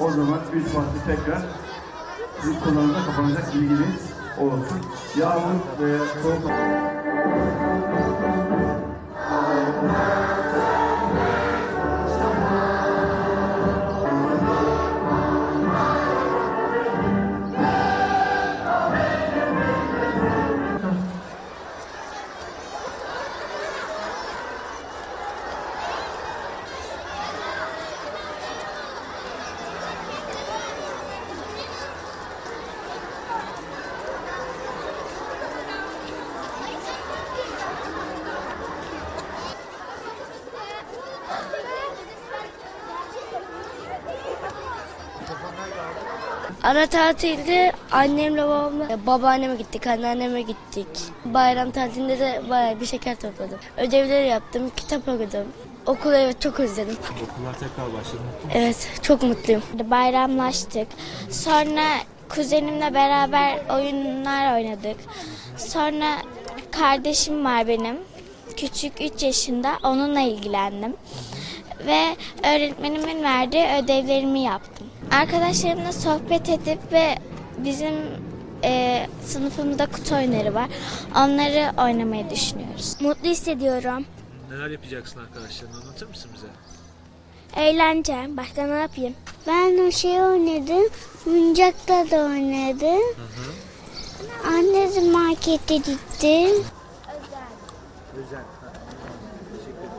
O zaman 3 Mart'ta tekrar sizin kulağınıza kapanacak bilginiz olsun. Yağmur ve soğuk Ara tatilde annemle babamla babaanneme gittik, anneanneme gittik. Bayram tatilinde de bayağı bir şeker topladım. Ödevleri yaptım, kitap okudum. Okulu evet çok özledim. Okullar tekrar başladı. Evet çok mutluyum. Bayramlaştık. Sonra kuzenimle beraber oyunlar oynadık. Sonra kardeşim var benim. Küçük 3 yaşında. Onunla ilgilendim. Ve öğretmenimin verdiği ödevlerimi yaptım. Arkadaşlarımla sohbet edip ve bizim e, sınıfımızda kutu oyunları var. Onları oynamayı düşünüyoruz. Mutlu hissediyorum. Neler yapacaksın arkadaşlarına anlatır mısın bize? Eğlence. Başka ne yapayım? Ben o şey oynadım. Oyuncakta da oynadım. Anne de markete gitti. Özen. Teşekkür ederim.